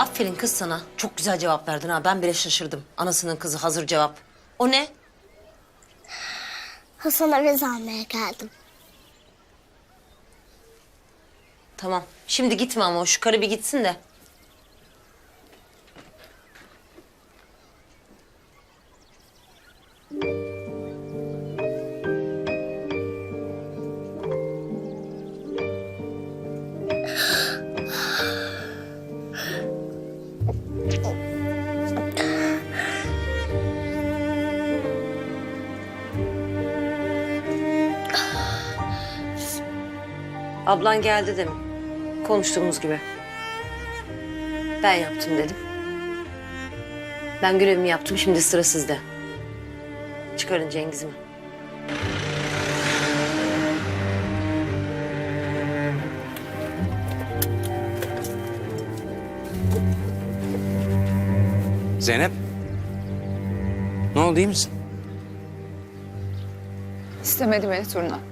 Aferin kız sana. Çok güzel cevap verdin ha. Ben bile şaşırdım. Anasının kızı hazır cevap. O ne? Hasan'a bez almaya geldim. Tamam. Şimdi gitme ama o şu karı bir gitsin de. Ablan geldi de mi? Konuştuğumuz gibi. Ben yaptım dedim. Ben görevimi yaptım, şimdi sıra sizde. Çıkarın Cengiz'imi. Zeynep. Ne oldu iyi misin? İstemedi beni Turna.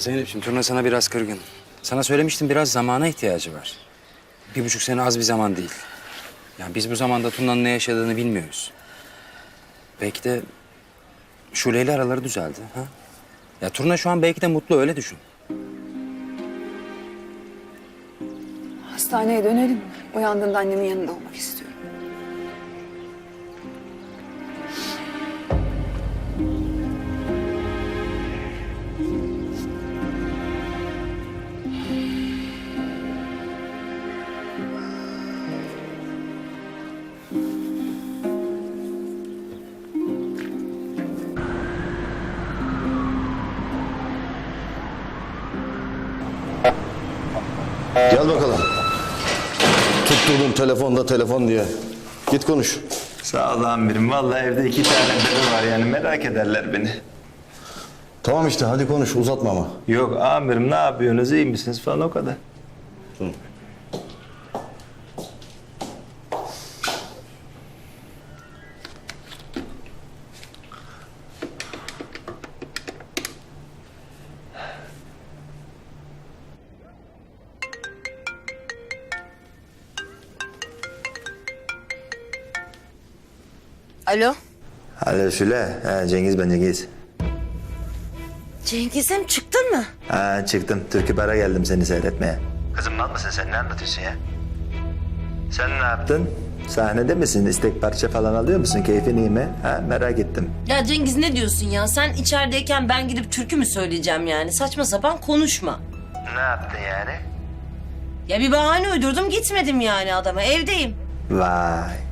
Zeynep'ciğim Turna sana biraz kırgın. Sana söylemiştim biraz zamana ihtiyacı var. Bir buçuk sene az bir zaman değil. Yani biz bu zamanda Turna'nın ne yaşadığını bilmiyoruz. Belki de Şule ile araları düzeldi. Ha? Ya Turna şu an belki de mutlu öyle düşün. Hastaneye dönelim. Uyandığında annemin yanında olmak istiyorum. Gel bakalım. Tutturdum telefonda telefon diye. Git konuş. Sağ ol amirim. Vallahi evde iki tane bebe var yani merak ederler beni. Tamam işte hadi konuş uzatma ama. Yok amirim ne yapıyorsunuz iyi misiniz falan o kadar. Alo? Alo Şule. Ha, Cengiz ben Cengiz. Cengiz'im çıktın mı? Ha, çıktım. Türkü bara geldim seni seyretmeye. Kızım mal mısın sen ne anlatıyorsun ya? Sen ne yaptın? Sahnede misin? İstek parça falan alıyor musun? Keyfin iyi mi? Ha, merak ettim. Ya Cengiz ne diyorsun ya? Sen içerideyken ben gidip türkü mü söyleyeceğim yani? Saçma sapan konuşma. Ne yaptın yani? Ya bir bahane uydurdum gitmedim yani adama. Evdeyim. Vay.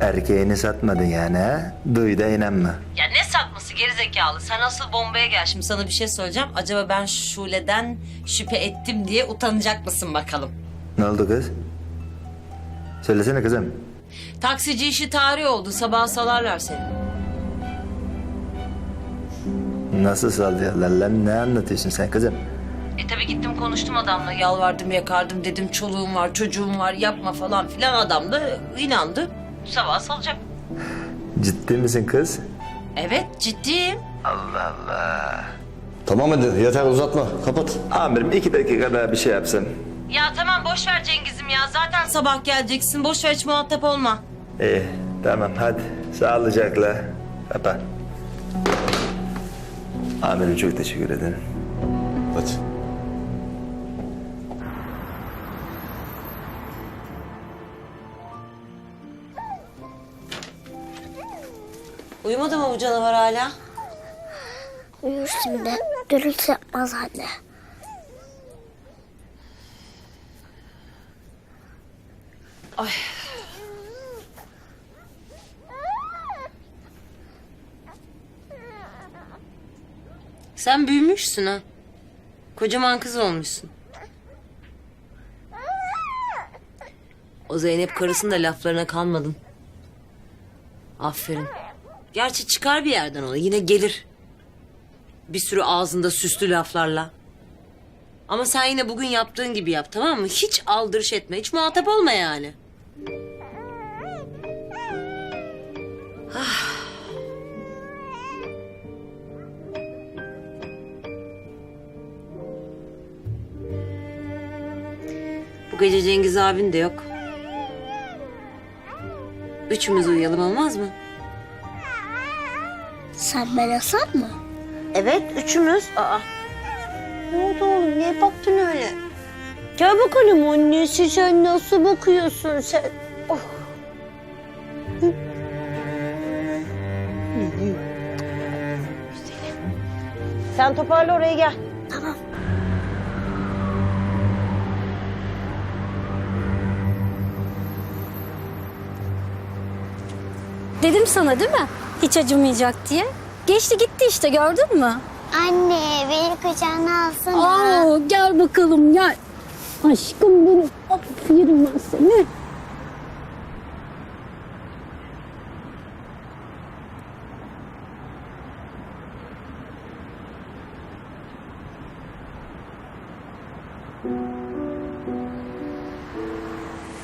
Erkeğini satmadın yani ha? Duy da inanma. Ya ne satması gerizekalı? Sen asıl bombaya gel. Şimdi sana bir şey söyleyeceğim. Acaba ben Şule'den şüphe ettim diye utanacak mısın bakalım? Ne oldu kız? Söylesene kızım. Taksici işi tarih oldu. Sabah salarlar seni. Nasıl sallıyorlar lan? Ne anlatıyorsun sen kızım? E tabii gittim konuştum adamla. Yalvardım yakardım dedim. Çoluğum var çocuğum var yapma falan filan. Adam da inandı. Sabah salacak. Ciddi misin kız? Evet ciddiyim. Allah Allah. Tamam hadi yeter uzatma kapat. Amirim iki dakika daha bir şey yapsam. Ya tamam boş ver Cengiz'im ya. Zaten sabah geleceksin. Boş ver hiç muhatap olma. İyi tamam hadi. Sağlıcakla. Kapa. Amirim çok teşekkür ederim. Uyumadı mı bu canavar hala? Uyur şimdi. Gürültü yapmaz anne. Sen büyümüşsün ha. Kocaman kız olmuşsun. O Zeynep karısının da laflarına kalmadın. Aferin. Gerçi çıkar bir yerden o. Yine gelir. Bir sürü ağzında süslü laflarla. Ama sen yine bugün yaptığın gibi yap tamam mı? Hiç aldırış etme. Hiç muhatap olma yani. Bu gece Cengiz abin de yok. Üçümüz uyuyalım olmaz mı? Sen ben Hasan mı? Evet, üçümüz. Aa. Ne oldu oğlum? Niye baktın öyle? Gel bakalım annesi sen nasıl bakıyorsun sen? Oh. Sen toparla oraya gel. Tamam. Dedim sana değil mi? Hiç acımayacak diye. Geçti gitti işte gördün mü? Anne beni kucağına alsana. Aa, gel bakalım gel. Aşkım benim. Of yerim ben seni.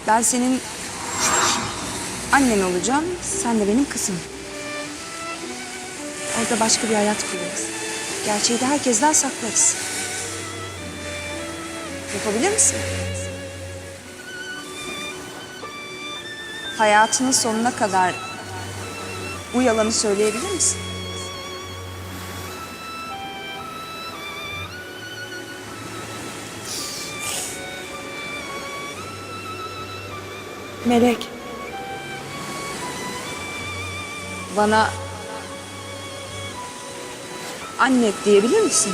Ben senin annen olacağım. Sen de benim kızım. Orada başka bir hayat kurarız. Gerçeği de herkesten saklarız. Yapabilir misin? Hayatının sonuna kadar bu yalanı söyleyebilir misin? Melek. Bana anne diyebilir misin?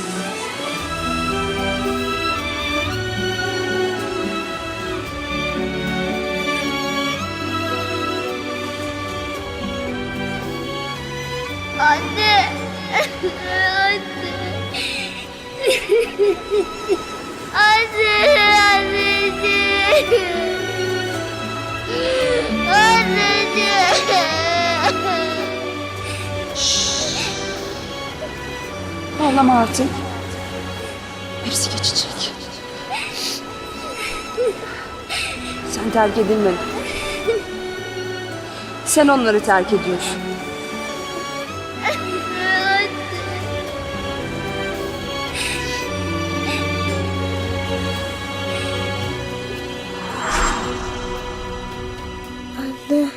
Artık. Hepsi geçecek. Sen terk edilmedin. Sen onları terk ediyorsun. Anne.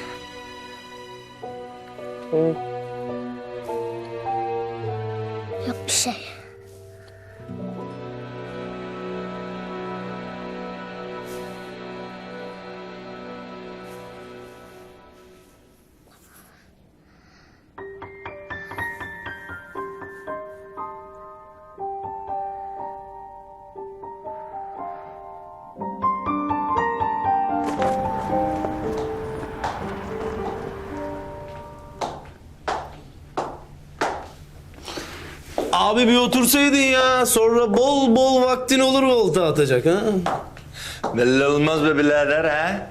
Yok bir şey. Abi bir otursaydın ya. Sonra bol bol vaktin olur volta atacak ha. Belli olmaz be birader ha.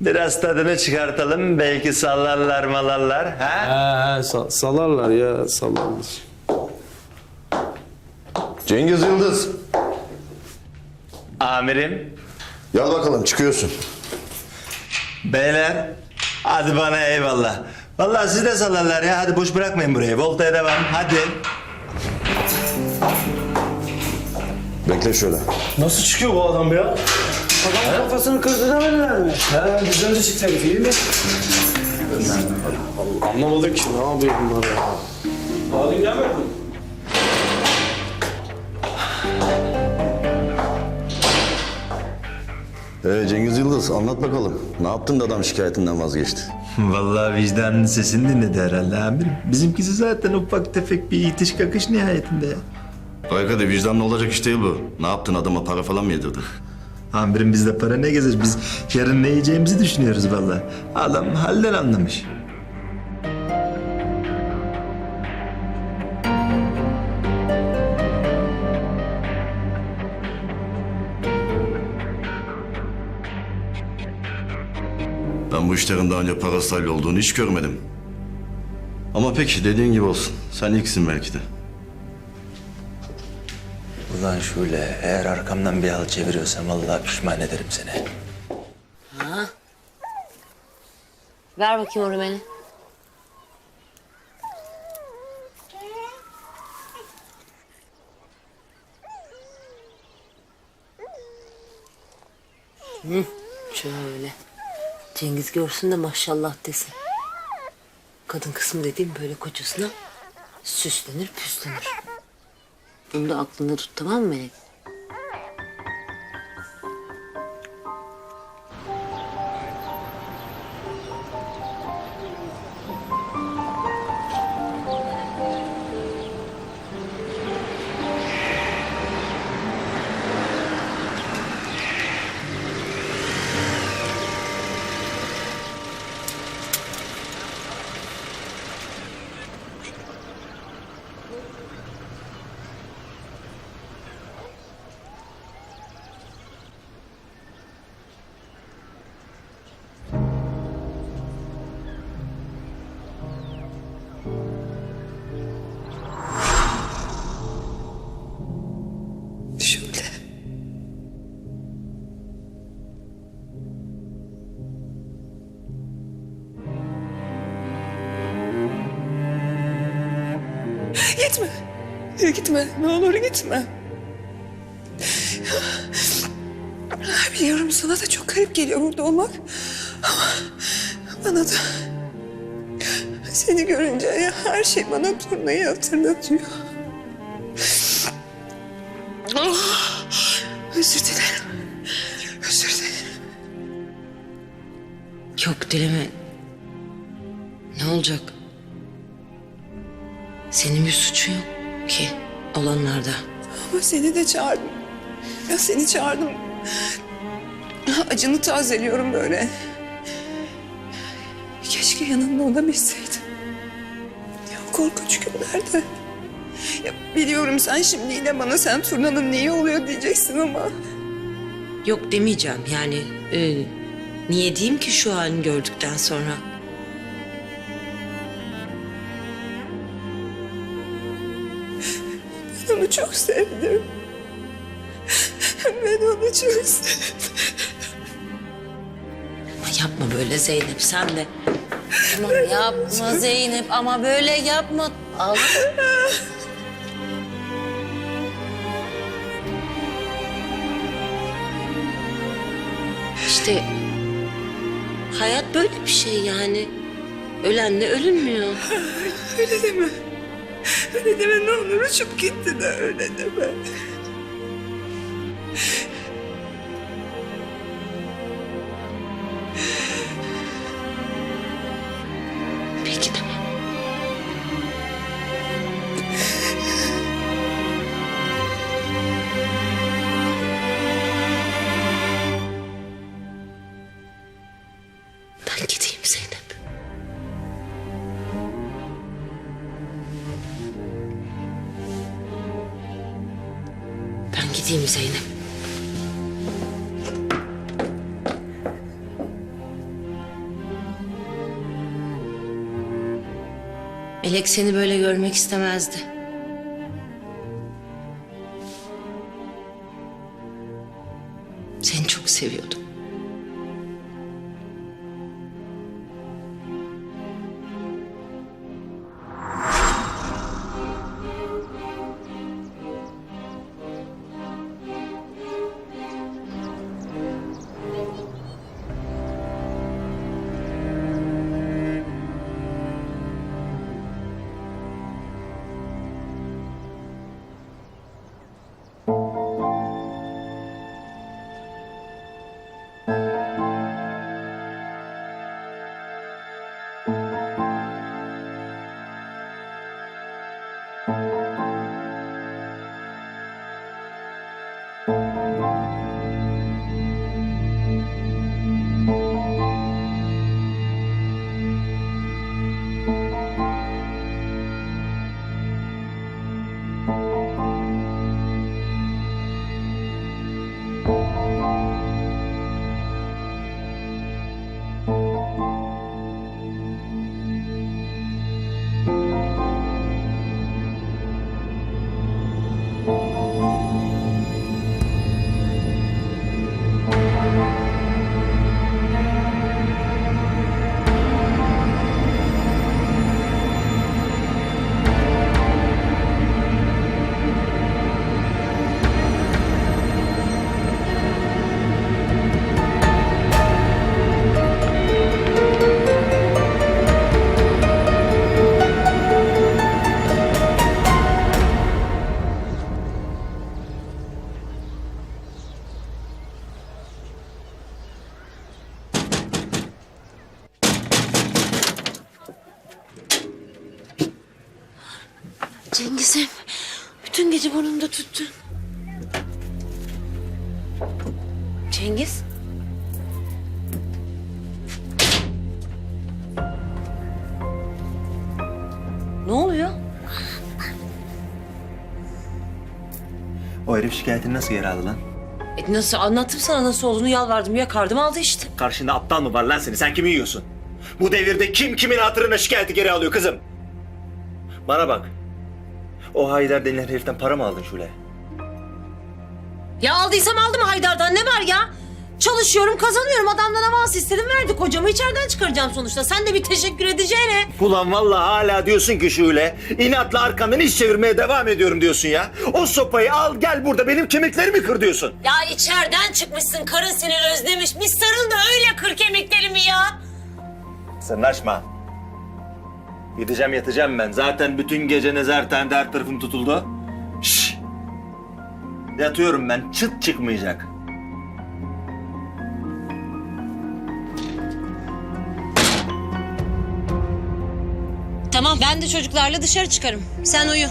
Biraz tadını çıkartalım. Belki sallarlar malarlar ha. Ha, ha sa- salarlar ya salarlar. Cengiz Yıldız. Amirim. Gel bakalım çıkıyorsun. Beyler. Hadi bana eyvallah. Vallahi siz de sallarlar ya. Hadi boş bırakmayın burayı. Voltaya devam. Hadi. Bekle şöyle. Nasıl çıkıyor bu adam ya? Adamın kafasını kırdı demediler mi? He, biz önce çıksaydık iyi mi? Anlamadık ki ne yapıyor bunlar ya. Dün gelmedi mi? Ee, Cengiz Yıldız anlat bakalım. Ne yaptın da adam şikayetinden vazgeçti? Vallahi vicdanın sesini dinledi herhalde amirim. Bizimkisi zaten ufak tefek bir itiş kakış nihayetinde ya. Kaykade vicdanlı olacak iş değil bu. Ne yaptın adama para falan mı yedirdin? Amirim bizde para ne gezer? Biz yarın ne yiyeceğimizi düşünüyoruz vallahi. Adam halden anlamış. Ben bu işlerin daha önce parasıyla olduğunu hiç görmedim. Ama peki dediğin gibi olsun. Sen ilksin belki de. Ulan Şule eğer arkamdan bir hal çeviriyorsan vallahi pişman ederim seni. Ver bakayım onu beni. Şöyle. Cengiz görsün de maşallah desin. Kadın kısmı dediğim böyle kocasına süslenir püslenir. Bunu da aklında tut tamam mı Melek? Gitme. Gitme. Ne olur gitme. Biliyorum sana da çok garip geliyor burada olmak. Ama bana da seni görünce her şey bana turnayı hatırlatıyor. Çağırdım. Ya seni çağırdım. Acını tazeliyorum böyle. Keşke yanında olabilseydim. Ya korkunç günlerde. Ya biliyorum sen şimdi yine bana sen turnanın neyi oluyor diyeceksin ama. Yok demeyeceğim yani. e, niye diyeyim ki şu halini gördükten sonra? Ben onu çok sevdim. Ben onu çok. Ama yapma böyle Zeynep sen de. Tamam yapma Zeynep ama böyle yapma. Al. İşte hayat böyle bir şey yani. Ölenle ölünmüyor. Öyle deme. Öyle deme ne olur uçup gitti de öyle deme. Melek seni böyle görmek istemezdi. Seni çok seviyordum. Gece burnumda tuttun. Cengiz? Ne oluyor? O herif şikayetini nasıl geri aldı lan? E nasıl anlattım sana nasıl olduğunu yalvardım yakardım aldı işte. Karşında aptal mı var lan seni? Sen kimi yiyorsun? Bu devirde kim kimin hatırına şikayeti geri alıyor kızım? Bana bak. O Haydar denilen heriften para mı aldın Şule? Ya aldıysam aldım Haydar'dan ne var ya? Çalışıyorum kazanıyorum adamdan avans istedim verdi kocamı içeriden çıkaracağım sonuçta. Sen de bir teşekkür edeceğine. Ulan vallahi hala diyorsun ki Şule. inatla arkandan iş çevirmeye devam ediyorum diyorsun ya. O sopayı al gel burada benim kemiklerimi kır diyorsun. Ya içeriden çıkmışsın karın seni özlemiş. Bir sarıl da öyle kır kemiklerimi ya. Sırnaşma. Gideceğim yatacağım ben. Zaten bütün gece nezareten her tarafım tutuldu. Şşş. Yatıyorum ben. Çıt çıkmayacak. Tamam ben de çocuklarla dışarı çıkarım. Sen uyu.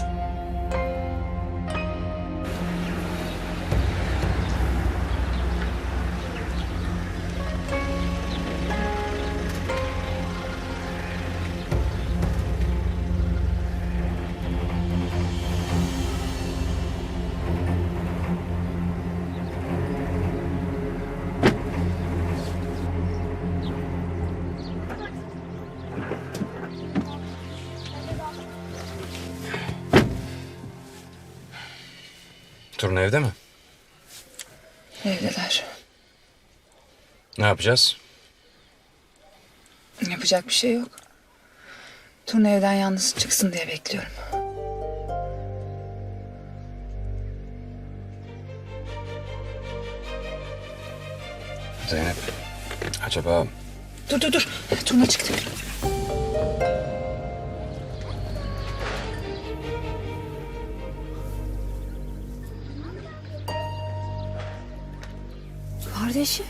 Turna evde mi? Evdeler. Ne yapacağız? Yapacak bir şey yok. Turna evden yalnız çıksın diye bekliyorum. Zeynep. Acaba Dur dur dur. Turna çıktı. Kardeşi.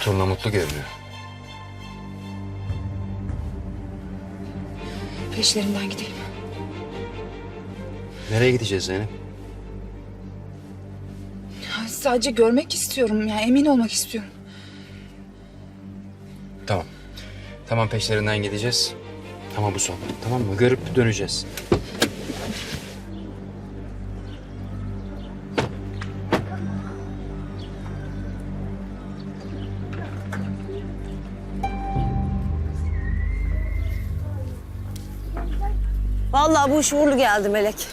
Turna mutlu görünüyor. Peşlerinden gidelim. Nereye gideceğiz Zeynep? Ya sadece görmek istiyorum. Yani emin olmak istiyorum. Tamam peşlerinden gideceğiz. Ama bu son. Tamam mı? Görüp döneceğiz. Vallahi bu iş uğurlu geldi Melek.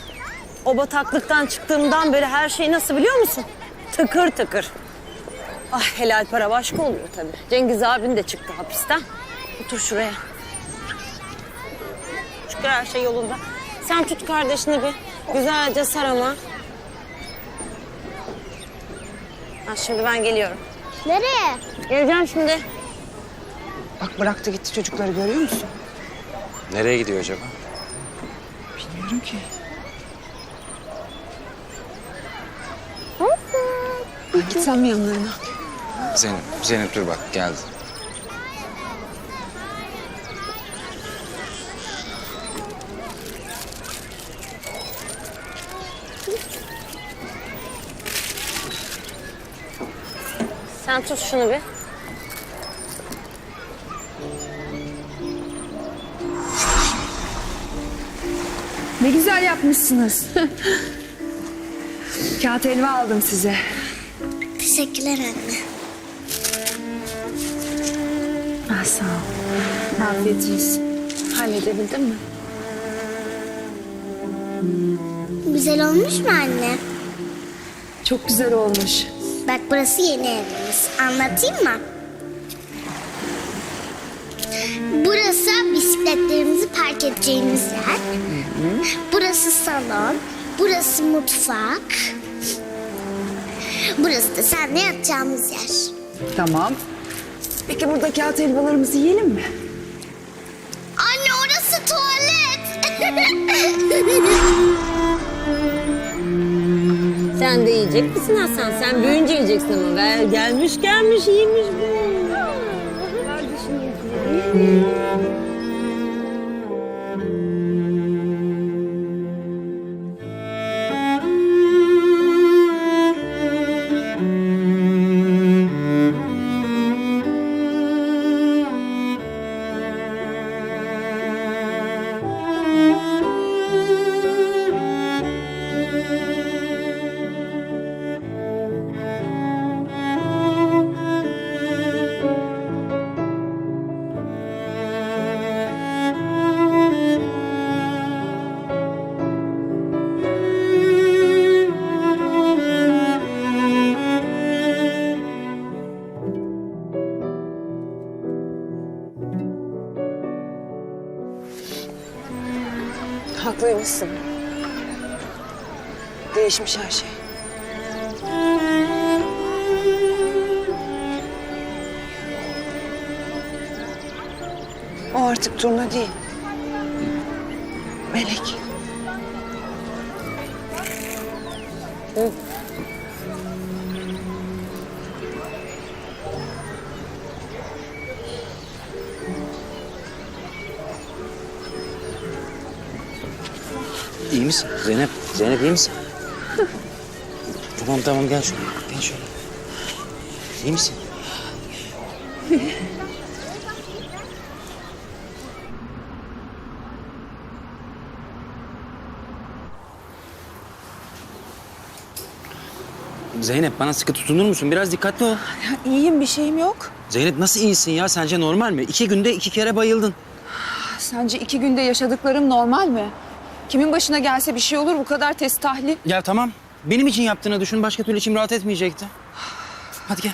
O bataklıktan çıktığımdan beri her şey nasıl biliyor musun? Tıkır tıkır. Ah helal para başka oluyor tabii. Cengiz abin de çıktı hapisten. Otur şuraya. Şükür her şey yolunda. Sen tut kardeşini bir. Güzelce sar ama. Ha, şimdi ben geliyorum. Nereye? Geleceğim şimdi. Bak bıraktı gitti çocukları görüyor musun? Nereye gidiyor acaba? Bilmiyorum ki. Ben gitsem mi yanlarına? Zeynep, Zeynep dur bak geldi. Sen tut şunu bir. Ne güzel yapmışsınız. Kağıt elma aldım size. Teşekkürler anne. Ah, sağ ol. Afiyet olsun. Halledebildin mi? Güzel olmuş mu anne? Çok güzel olmuş. Bak burası yeni evimiz. Anlatayım mı? Burası bisikletlerimizi park edeceğimiz yer. Burası salon. Burası mutfak. Burası da senle yatacağımız yer. Tamam. Peki burada kağıt helvalarımızı yiyelim mi? Anne orası tuvalet. Sen de yiyecek misin Hasan? Sen büyüyünce yiyeceksin ama. Ver, gelmiş gelmiş iyiymiş bu. Haklıymışsın. Değişmiş her şey. O artık Turna değil. Melek. Zeynep, Zeynep iyi misin? tamam tamam gel şöyle. Gel şöyle. İyi misin? Zeynep bana sıkı tutunur musun? Biraz dikkatli ol. Ya iyiyim bir şeyim yok. Zeynep nasıl iyisin ya? Sence normal mi? İki günde iki kere bayıldın. Sence iki günde yaşadıklarım normal mi? Kimin başına gelse bir şey olur bu kadar test tahlil. Ya tamam. Benim için yaptığını düşün. Başka türlü içim rahat etmeyecekti. Hadi gel.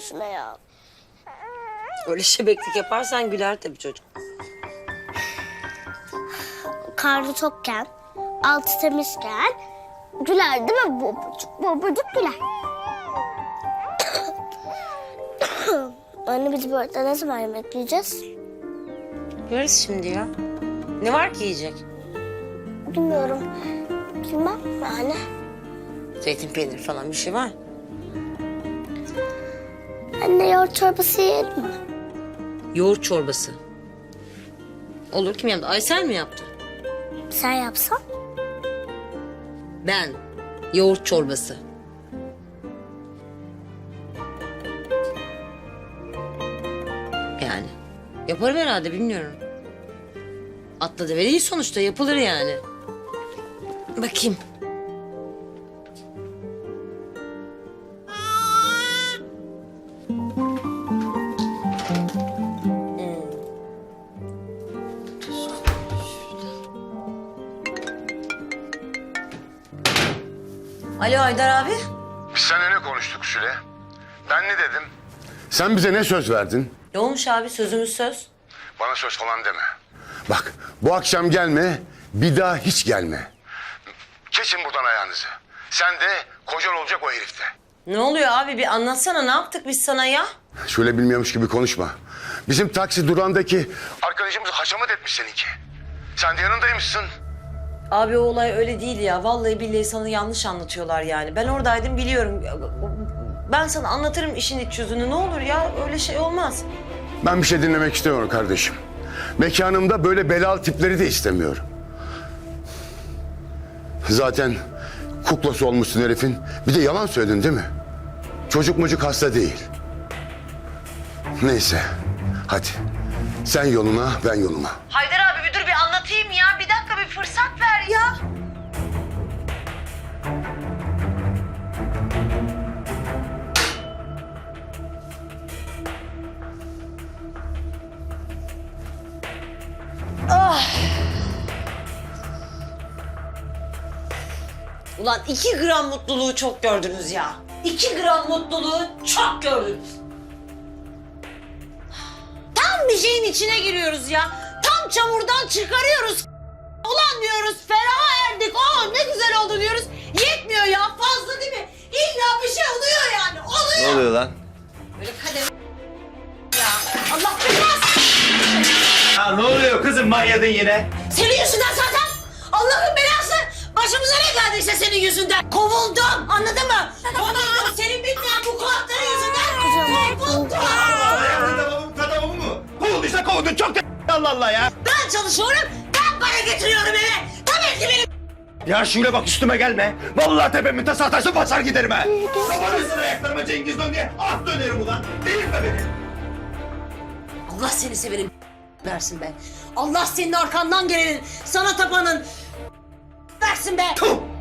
Şuna ya. Öyle şebeklik yaparsan güler tabii çocuk. Karnı tokken, altı temizken güler değil mi? Babacık, babacık güler. Anne biz bu arada ne zaman yemek yiyeceğiz? Görürüz şimdi ya. Ne var ki yiyecek? Bilmiyorum. Bilmem yani. Zeytin peyniri falan bir şey var. Anne yoğurt çorbası yiyelim mi? Yoğurt çorbası. Olur kim yaptı? Aysel mi yaptı? Sen yapsan. Ben. Yoğurt çorbası. Yani. Yaparım herhalde bilmiyorum. Atla deve değil sonuçta yapılır yani. Bakayım. Haydar abi. Biz seninle ne konuştuk Süle? Ben ne dedim? Sen bize ne söz verdin? Ne olmuş abi sözümüz söz. Bana söz falan deme. Bak bu akşam gelme, bir daha hiç gelme. Kesin buradan ayağınızı. Sen de kocan olacak o herifte. Ne oluyor abi bir anlatsana ne yaptık biz sana ya? Şöyle bilmiyormuş gibi konuşma. Bizim taksi durağındaki arkadaşımız haşamat etmiş seninki. Sen de yanındaymışsın. Abi o olay öyle değil ya. Vallahi billahi sana yanlış anlatıyorlar yani. Ben oradaydım biliyorum. Ben sana anlatırım işin iç yüzünü. Ne olur ya öyle şey olmaz. Ben bir şey dinlemek istemiyorum kardeşim. Mekanımda böyle belalı tipleri de istemiyorum. Zaten kuklası olmuşsun herifin. Bir de yalan söyledin değil mi? Çocuk mucuk hasta değil. Neyse. Hadi. Sen yoluna, ben yoluma. Haydar abi bir dur bir anlatayım ya. Bir dakika bir fırsat Ulan iki gram mutluluğu çok gördünüz ya. İki gram mutluluğu çok gördünüz. Tam bir şeyin içine giriyoruz ya. Tam çamurdan çıkarıyoruz. Ulan diyoruz feraha erdik. Oh ne güzel oldu diyoruz. Yetmiyor ya fazla değil mi? İlla bir şey oluyor yani. Oluyor. Ne oluyor lan? Böyle kadem ya. Allah belası. Ha ne oluyor kızım manyadın yine? Senin yüzünden zaten. Allah'ın belası. Başımıza ne geldiyse senin yüzünden. Kovuldum anladın mı? Kovuldum senin bitmeyen bu kulakların yüzünden. Kovuldum. Tamamım tamamım mı? Kovulduysa kovdun çok da Allah Allah ya. Ben çalışıyorum. Ben para getiriyorum eve. Tabii ki benim. Ya şöyle bak üstüme gelme. Vallahi tepemin tası atarsın basar giderim ha. Kafanı ayaklarıma Cengiz dön diye ah dönerim ulan. Delirtme beni. Allah seni severim versin be. Allah senin arkandan gelenin, sana tapanın versin be. Tuh!